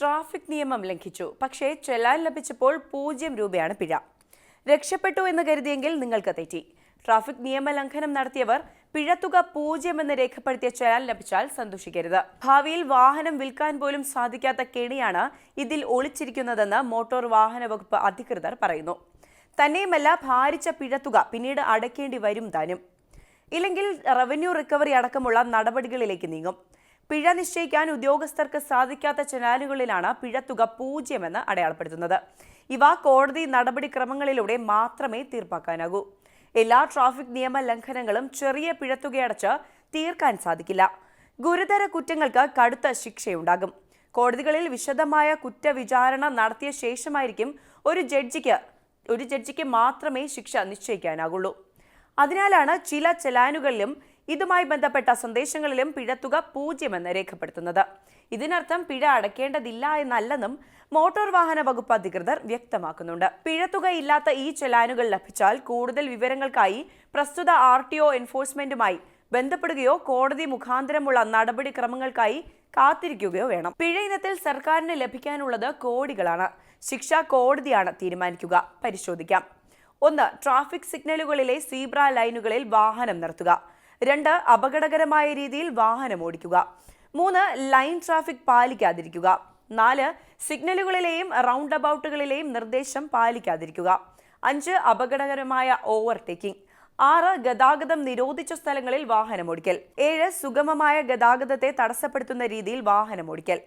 Traffic നിയമം ലംഘിച്ചു. പക്ഷേ ചെല്ലാൻ ലഭിച്ചപ്പോൾ പൂജ്യം രൂപയാണ് പിഴ. രക്ഷപ്പെട്ടു എന്ന് കരുതിയെങ്കിൽ നിങ്ങൾക്ക് തെറ്റി. ട്രാഫിക് നിയമലംഘനം നടത്തിയവർ പിഴത്തുക പൂജ്യമെന്ന് രേഖപ്പെടുത്തിയ ചെലാൻ ലഭിച്ചാൽ സന്തോഷിക്കരുത്. ഭാവിയിൽ വാഹനം വിൽക്കാൻ പോലും സാധിക്കാത്ത കെണിയാണ് ഇതിൽ ഒളിച്ചിരിക്കുന്നതെന്ന് മോട്ടോർ വാഹന വകുപ്പ് അധികൃതർ പറയുന്നു. തന്നെയുമല്ല ഭാരിച്ച പിഴത്തുക പിന്നീട് അടയ്ക്കേണ്ടി വരും താനും. ഇല്ലെങ്കിൽ റവന്യൂ റിക്കവറി അടക്കമുള്ള നടപടികളിലേക്ക് നീങ്ങും. പിഴ നിശ്ചയിക്കാൻ ഉദ്യോഗസ്ഥർക്ക് സാധിക്കാത്ത ചാനലുകളിലാണ് പിഴത്തുക പൂജ്യമെന്ന് അടയാളപ്പെടുത്തുന്നത്. ഇവ കോടതി നടപടിക്രമങ്ങളിലൂടെ മാത്രമേ തീർപ്പാക്കാനാകൂ. എല്ലാ ട്രാഫിക് നിയമ ലംഘനങ്ങളും ചെറിയ പിഴത്തുകയടച്ച് തീർക്കാൻ സാധിക്കില്ല. ഗുരുതര കുറ്റങ്ങൾക്ക് കടുത്ത ശിക്ഷയുണ്ടാകും. കോടതികളിൽ വിശദമായ കുറ്റവിചാരണ നടത്തിയ ശേഷമായിരിക്കും ഒരു ജഡ്ജിക്ക് ഒരു ജഡ്ജിക്ക് മാത്രമേ ശിക്ഷ നിശ്ചയിക്കാനാകുള്ളൂ. അതിനാലാണ് ചില ചെലാനുകളിലും ഇതുമായി ബന്ധപ്പെട്ട സന്ദേശങ്ങളിലും പിഴത്തുക പൂജ്യമെന്ന് രേഖപ്പെടുത്തുന്നത്. ഇതിനർത്ഥം പിഴ അടയ്ക്കേണ്ടതില്ല എന്നല്ലെന്നും മോട്ടോർ വാഹന വകുപ്പ് അധികൃതർ വ്യക്തമാക്കുന്നുണ്ട്. പിഴത്തുക ഇല്ലാത്ത ഈ ചെലാനുകൾ ലഭിച്ചാൽ കൂടുതൽ വിവരങ്ങൾക്കായി പ്രസ്തുത ആർ ടി ഒ എൻഫോഴ്സ്മെന്റുമായി ബന്ധപ്പെടുകയോ കോടതി മുഖാന്തരമുള്ള നടപടിക്രമങ്ങൾക്കായി കാത്തിരിക്കുകയോ വേണം. പിഴ ഇനത്തിൽ സർക്കാരിന് ലഭിക്കാനുള്ളത് കോടികളാണ്. ശിക്ഷ കോടതിയാണ് തീരുമാനിക്കുക. പരിശോധിക്കാം. ഒന്ന് ട്രാഫിക് സിഗ്നലുകളിലെ സീബ്ര ലൈനുകളിൽ വാഹനം നിർത്തുക. രണ്ട് അപകടകരമായ രീതിയിൽ വാഹനം ഓടിക്കുക. മൂന്ന് ലൈൻ ട്രാഫിക് പാലിക്കാതിരിക്കുക. നാല് സിഗ്നലുകളിലെയും റൗണ്ട് അബൌട്ടുകളിലെയും നിർദ്ദേശം പാലിക്കാതിരിക്കുക. അഞ്ച് അപകടകരമായ ഓവർടേക്കിംഗ്. ആറ് ഗതാഗതം നിരോധിച്ച സ്ഥലങ്ങളിൽ വാഹനം ഓടിക്കൽ. ഏഴ് സുഗമമായ ഗതാഗതത്തെ തടസ്സപ്പെടുത്തുന്ന രീതിയിൽ വാഹനം ഓടിക്കൽ.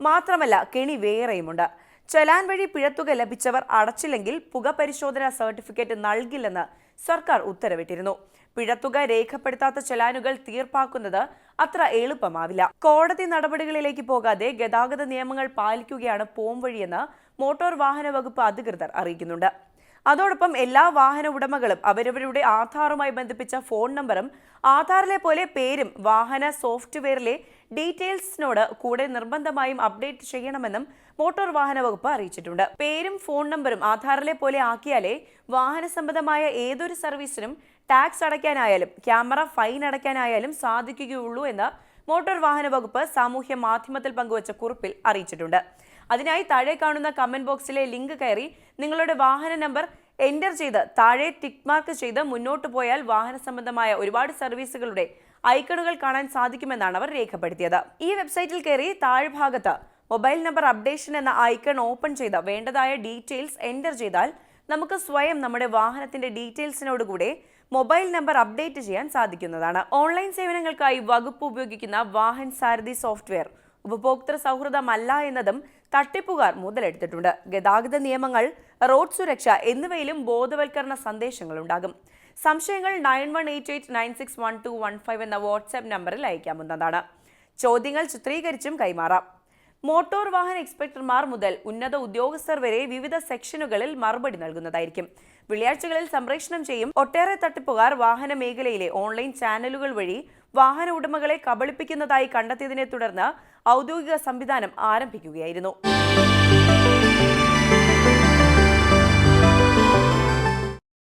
മാത്രമല്ല കെണി വേറെയുമുണ്ട്. ചലാൻ വഴി പിഴത്തുക ലഭിച്ചവർ അടച്ചില്ലെങ്കിൽ പുക പരിശോധനാ സർട്ടിഫിക്കറ്റ് നൽകില്ലെന്ന് സർക്കാർ ഉത്തരവിട്ടിരുന്നു. പിഴത്തുക രേഖപ്പെടുത്താത്ത ചലാനുകൾ തീർപ്പാക്കുന്നത് അത്ര എളുപ്പമാവില്ല. കോടതി നടപടികളിലേക്ക് പോകാതെ ഗതാഗത നിയമങ്ങൾ പാലിക്കുകയാണ് പോംവഴിയെന്ന് മോട്ടോർ വാഹന വകുപ്പ് അധികൃതർ അറിയിക്കുന്നുണ്ട്. അതോടൊപ്പം എല്ലാ വാഹന ഉടമകളും അവരവരുടെ ആധാറുമായി ബന്ധിപ്പിച്ച ഫോൺ നമ്പറും ആധാറിലെ പോലെ പേരും വാഹന സോഫ്റ്റ്വെയറിലെ ഡീറ്റെയിൽസിനോട് കൂടെ നിർബന്ധമായും അപ്ഡേറ്റ് ചെയ്യണമെന്നും മോട്ടോർ വാഹന വകുപ്പ് അറിയിച്ചിട്ടുണ്ട്. പേരും ഫോൺ നമ്പറും ആധാറിലെ പോലെ ആക്കിയാലേ വാഹന സംബന്ധമായ ഏതൊരു സർവീസിനും ടാക്സ് അടയ്ക്കാനായാലും ക്യാമറ ഫൈൻ അടയ്ക്കാനായാലും സാധിക്കുകയുള്ളൂ എന്ന് മോട്ടോർ വാഹന വകുപ്പ് സാമൂഹ്യ മാധ്യമത്തിൽ പങ്കുവച്ച കുറിപ്പിൽ അറിയിച്ചിട്ടുണ്ട്. അതിനായി താഴെ കാണുന്ന കമന്റ് ബോക്സിലെ ലിങ്ക് കയറി നിങ്ങളുടെ വാഹന നമ്പർ എന്റർ ചെയ്ത് താഴെ ടിക്ക് മാർക്ക് ചെയ്ത് മുന്നോട്ട് പോയാൽ വാഹന സംബന്ധമായ ഒരുപാട് സർവീസുകളുടെ ഐക്കണുകൾ കാണാൻ സാധിക്കുമെന്നാണ് അവർ രേഖപ്പെടുത്തിയത്. ഈ വെബ്സൈറ്റിൽ കയറി താഴെ താഴ്ഭാഗത്ത് മൊബൈൽ നമ്പർ അപ്ഡേഷൻ എന്ന ഐക്കൺ ഓപ്പൺ ചെയ്ത് വേണ്ടതായ ഡീറ്റെയിൽസ് എന്റർ ചെയ്താൽ നമുക്ക് സ്വയം നമ്മുടെ വാഹനത്തിന്റെ ഡീറ്റെയിൽസിനോടുകൂടെ മൊബൈൽ നമ്പർ അപ്ഡേറ്റ് ചെയ്യാൻ സാധിക്കുന്നതാണ്. ഓൺലൈൻ സേവനങ്ങൾക്കായി വകുപ്പ് ഉപയോഗിക്കുന്ന വാഹൻ സാരഥി സോഫ്റ്റ്വെയർ ഉപഭോക്തൃ സൗഹൃദമല്ല എന്നതും തട്ടിപ്പുകാർ മുതലെടുത്തിട്ടുണ്ട്. ഗതാഗത നിയമങ്ങൾ റോഡ് സുരക്ഷ എന്നിവയിലും ബോധവൽക്കരണ സന്ദേശങ്ങൾ ഉണ്ടാകും സംശയങ്ങൾ nine one eight eight nine six one two one five എന്ന വാട്സ്ആപ്പ് നമ്പറിൽ അയക്കാവുന്നതാണ്. ചോദ്യങ്ങൾ ചിത്രീകരിച്ചും കൈമാറാം. മോട്ടോർ വാഹന ഇൻസ്പെക്ടർമാർ മുതൽ ഉന്നത ഉദ്യോഗസ്ഥർ വരെ വിവിധ സെക്ഷനുകളിൽ മറുപടി നൽകുന്നതായിരിക്കും. വെള്ളിയാഴ്ചകളിൽ സംപ്രേഷണം ചെയ്യും ഒട്ടേറെ തട്ടിപ്പുകാർ വാഹന മേഖലയിലെ ഓൺലൈൻ ചാനലുകൾ വഴി വാഹന ഉടമകളെ കബളിപ്പിക്കുന്നതായി കണ്ടെത്തിയതിനെ തുടർന്ന് ഔദ്യോഗിക സംവിധാനം ആരംഭിക്കുകയായിരുന്നു.